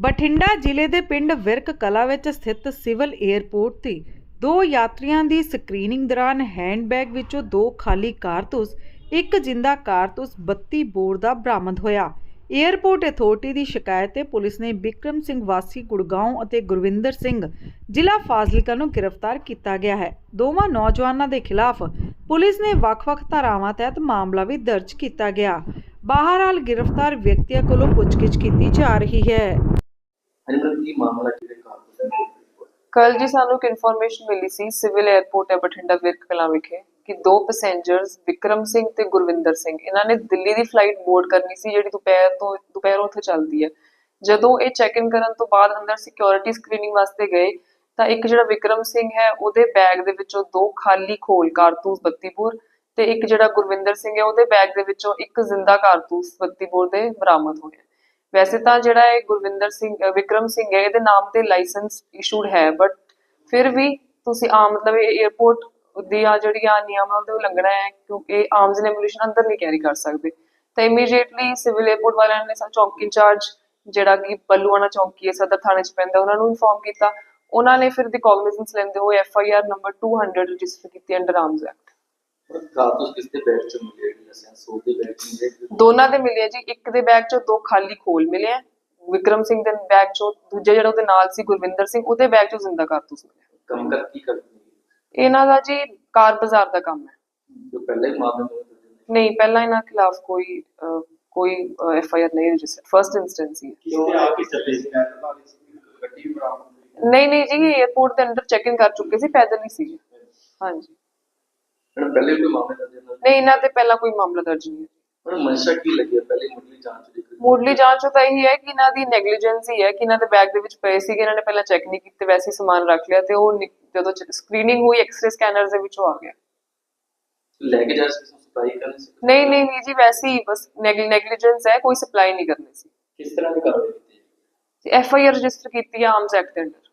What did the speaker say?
ਬਠਿੰਡਾ ਜ਼ਿਲ੍ਹੇ ਦੇ ਪਿੰਡ ਵਿਰਕ ਕਲਾ ਵਿੱਚ ਸਥਿਤ ਸਿਵਲ 에ਅਰਪੋਰਟ ਤੇ ਦੋ ਯਾਤਰੀਆਂ ਦੀ ਸਕਰੀਨਿੰਗ ਦੌਰਾਨ ਹੈਂਡਬੈਗ ਵਿੱਚੋਂ ਦੋ ਖਾਲੀ ਕਾਰਤੂਸ, ਇੱਕ ਜਿੰਦਾ ਕਾਰਤੂਸ 32 ਬੋਰ ਦਾ ਬਰਾਮਦ ਹੋਇਆ। ਏਅਰਪੋਰਟ ਅਥਾਰਟੀ ਦੀ ਸ਼ਿਕਾਇਤ ਤੇ ਪੁਲਿਸ ਨੇ ਬਿਕਰਮ ਸਿੰਘ ਵਾਸੀ ਗੁੜਗਾਉਂ ਅਤੇ ਗੁਰਵਿੰਦਰ ਸਿੰਘ ਜ਼ਿਲ੍ਹਾ ਫਾਜ਼ਿਲਕਾ ਨੂੰ ਗ੍ਰਿਫਤਾਰ ਕੀਤਾ ਗਿਆ ਹੈ। ਦੋਵਾਂ ਨੌਜਵਾਨਾਂ ਦੇ ਖਿਲਾਫ ਪੁਲਿਸ ਨੇ ਵੱਖ-ਵੱਖ ਧਾਰਾਵਾਂ ਤਹਿਤ ਮਾਮਲਾ ਵੀ ਦਰਜ ਕੀਤਾ ਗਿਆ। ਬਾਹਰਹਾਲ ਗ੍ਰਿਫਤਾਰ ਵਿਅਕਤੀਆਂ ਕੋਲੋਂ ਪੁੱਛਗਿੱਛ ਕੀਤੀ ਜਾ ਰਹੀ ਹੈ। ਹਾਂਜੀ ਕੀ ਮਾਮਲਾ ਕਿਹੜੇ ਕਾਰਨ ਦਾ ਕੱਲ ਜੀ ਸਾਨੂੰ ਇੱਕ ਇਨਫੋਰਮੇਸ਼ਨ ਮਿਲੀ ਸੀ ਸਿਵਲ 에ਅਰਪੋਰਟ ਹੈ ਬਠਿੰਡਾ ਵਿਰਕ ਕਲਾਂ ਵਿਖੇ, ਕਿ ਦੋ ਪੈਸੇਂਜਰਸ ਵਿਕਰਮ ਸਿੰਘ ਤੇ ਗੁਰਵਿੰਦਰ ਸਿੰਘ, ਇਹਨਾਂ ਨੇ ਦਿੱਲੀ ਦੀ ਫਲਾਈਟ ਬੋਰਡ ਕਰਨੀ ਸੀ, ਜਿਹੜੀ ਦੁਪਹਿਰ ਤੋਂ, ਦੁਪਹਿਰੋਂ ਉੱਥੇ ਚੱਲਦੀ ਹੈ। ਜਦੋਂ ਇਹ ਚੈੱਕ ਇਨ ਕਰਨ ਤੋਂ ਬਾਅਦ ਅੰਦਰ ਸਿਕਿਉਰਿਟੀ ਸਕਰੀਨਿੰਗ ਵਾਸਤੇ ਗਏ, ਤਾਂ ਇੱਕ ਜਿਹੜਾ ਵਿਕਰਮ ਸਿੰਘ ਹੈ, ਉਹਦੇ ਬੈਗ ਦੇ ਵਿੱਚੋਂ ਦੋ ਖਾਲੀ ਖੋਲ ਕਾਰਤੂਸ 32 ਤੇ ਇੱਕ ਜਿਹੜਾ ਗੁਰਵਿੰਦਰ ਸਿੰਘ ਹੈ, ਉਹਦੇ ਬੈਗ ਦੇ ਵਿੱਚੋਂ ਇੱਕ ਜ਼ਿੰਦਾ ਕਾਰਤੂਸ 32 ਦੇ ਬਰਾਮਦ ਹੋਏ। ਵੈਸੇ ਤਾਂ ਜਿਹੜਾ ਇਹ ਗੁਰਵਿੰਦਰ ਸਿੰਘ ਵਿਕਰਮ ਸਿੰਘ ਹੈ, ਇਹਦੇ ਨਾਮ ਤੇ ਲਾਇਸੈਂਸ ਇਸ਼ੂਡ ਹੈ ਬਟ ਫਿਰ ਵੀ ਤੁਸੀਂ ਆ ਮਤਲਬ ਇਹ 에어ਪੋਰਟ ਦੀਆਂ ਜਿਹੜੀਆਂ ਨਿਯਮਾਂ ਦੇ ਉਲੰਘਣਾ ਹੈ, ਕਿਉਂਕਿ ਆਰਮਸ ਐਂਡ ਐਮੂਲੇਸ਼ਨ ਅੰਦਰ ਨਹੀਂ ਕੈਰੀ ਕਰ ਸਕਦੇ। ਤਾਂ ਇਮੀਡੀਏਟਲੀ ਸਿਵਲ 에어ਪੋਰਟ ਵਾਲਿਆਂ ਨੇ ਸਾਨੂੰ ਚੌਂਕੀ ਇੰਚਾਰਜ ਜਿਹੜਾ ਕਿ ਬੱਲੂਆਣਾ ਚੌਂਕੀ ਹੈ, ਸਦਰ ਥਾਣੇ 'ਚ ਪੈਂਦਾ, ਉਹਨਾਂ ਨੂੰ ਇਨਫੋਰਮ ਕੀਤਾ। ਉਹਨਾਂ ਨੇ ਫਿਰ ਦੀ ਕੌਗਨਿਸੈਂਸ ਲੈਂਦੇ ਹੋਏ F I R number 200 register ਕੀਤੀ ਅੰਡਰ ਆਰਮਸ ਐਕਟ ਕਾਰਤੂਸ ਕਿਸ ਦੇ ਬੈਗ ਚ ਮਿਲੇ ਲਾਇਸੈਂਸ ਉਹਦੇ ਬੈਗ ਚ ਮਿਲੇ ਦੋਨਾਂ ਦੇ ਮਿਲੇ ਜੀ। ਇੱਕ ਦੇ ਬੈਗ ਚੋਂ ਦੋ ਖਾਲੀ ਖੋਲ ਮਿਲੇ ਆ। ਵਿਕਰਮ ਸਿੰਘ ਦੇ ਬੈਗ ਚੋਂ ਦੂਜਾ ਜਿਹੜਾ ਉਹਦੇ ਨਾਲ ਸੀ ਗੁਰਵਿੰਦਰ ਸਿੰਘ ਉਹਦੇ ਬੈਗ ਚੋਂ ਜ਼ਿੰਦਾ ਕਾਰਤੂਸ ਮਿਲੇ ਕੰਮ ਕਰ ਕੀ ਕਰਦੇ ਨੇ? ਇਹਨਾਂ ਦਾ ਜੀ ਕਾਰ ਬਾਜ਼ਾਰ ਦਾ ਕੰਮ ਹੈ। ਜੋ ਪਹਿਲੇ ਹੀ ਮਾਮਲੇ ਨੂੰ ਦਰਜ ਨੇ ਨਹੀਂ ਪਹਿਲਾਂ ਇਹਨਾਂ ਖਿਲਾਫ ਕੋਈ ਅਹ, ਕੋਈ ਐਫ ਆਈ ਆਰ ਨਹੀਂ ਰਜਿਸਟਰ ਫਰਸਟ ਇਨਸਟੈਂਸ ਹੀ ਹੈ। ਕਿਉਂ ਆ ਕੇ ਚੱਲੇ ਸੀ? ਗੱਡੀ ਵੀ ਬਰਾਮਦ ਹੋਈ। ਨਹੀਂ ਨਹੀਂ ਜੀ 에어ਪੋਰਟ ਦੇ ਅੰਦਰ ਚੈੱਕ ਇਨ ਕਰ ਚੁੱਕੇ ਸੀ ਪੈਦਲ ਹੀ ਸੀ ਹਾਂਜੀ। ਮੈਡਮ ਪਹਿਲੇ ਕੋਈ ਮਾਮਲੇ ਦਰਜ ਨੇ? ਨਹੀਂ ਇਹਨਾਂ ਤੇ ਪਹਿਲਾਂ ਕੋਈ ਮਾਮਲਾ ਦਰਜ ਨਹੀਂ ਹੈ ਮੈਡਮ ਮਨਸ਼ਾ ਕੀ ਲੱਗੀ ਹੈ? ਪਹਿਲੇ ਮੁੱਢਲੀ ਜਾਂਚ ਦੀ ਮੁੱਢਲੀ ਜਾਂਚ ਤਾਂ ਇਹੀ ਹੈ ਕਿ ਇਹਨਾਂ ਦੀ ਨੈਗਲੀਜੈਂਸ ਹੀ ਹੈ ਕਿ ਇਹਨਾਂ ਦੇ ਬੈਗ ਦੇ ਵਿੱਚ ਪਏ ਸੀਗੇ ਇਹਨਾਂ ਨੇ ਪਹਿਲਾਂ ਚੈੱਕ ਨਹੀਂ ਕੀਤੇ ਵੈਸੇ ਹੀ ਸਮਾਨ ਰੱਖ ਲਿਆ ਤੇ ਉਹ ਨਿਕ- ਜਦੋਂ ਸਕਰੀਨਿੰਗ ਹੋਈ ਐਕਸ-ਰੇ ਸਕੈਨਰਸ ਦੇ ਵਿੱਚੋਂ ਆ ਗਿਆ। ਲੈ ਕੇ ਜਾ ਸੀ ਸਪਲਾਈ ਕਰਨੀ ਸੀ? ਨਹੀਂ ਨਹੀਂ ਨਹੀਂ ਜੀ ਵੈਸੇ ਹੀ ਬਸ ਨੈਗਲੀਜੈਂਸ ਹੈ ਕੋਈ ਸਪਲਾਈ ਨਹੀਂ ਕਰਨੀ ਸੀ। ਕਿਸ ਤਰ੍ਹਾਂ ਦੀ ਕਾਰਵਾਈ ਕੀਤੀ? ਐਫ ਆਈ ਆਰ ਰਜਿਸਟਰ ਕੀਤੀ ਹੈ ਆਰਮਸ ਐਕਟ ਦੇ ਅੰਡਰ।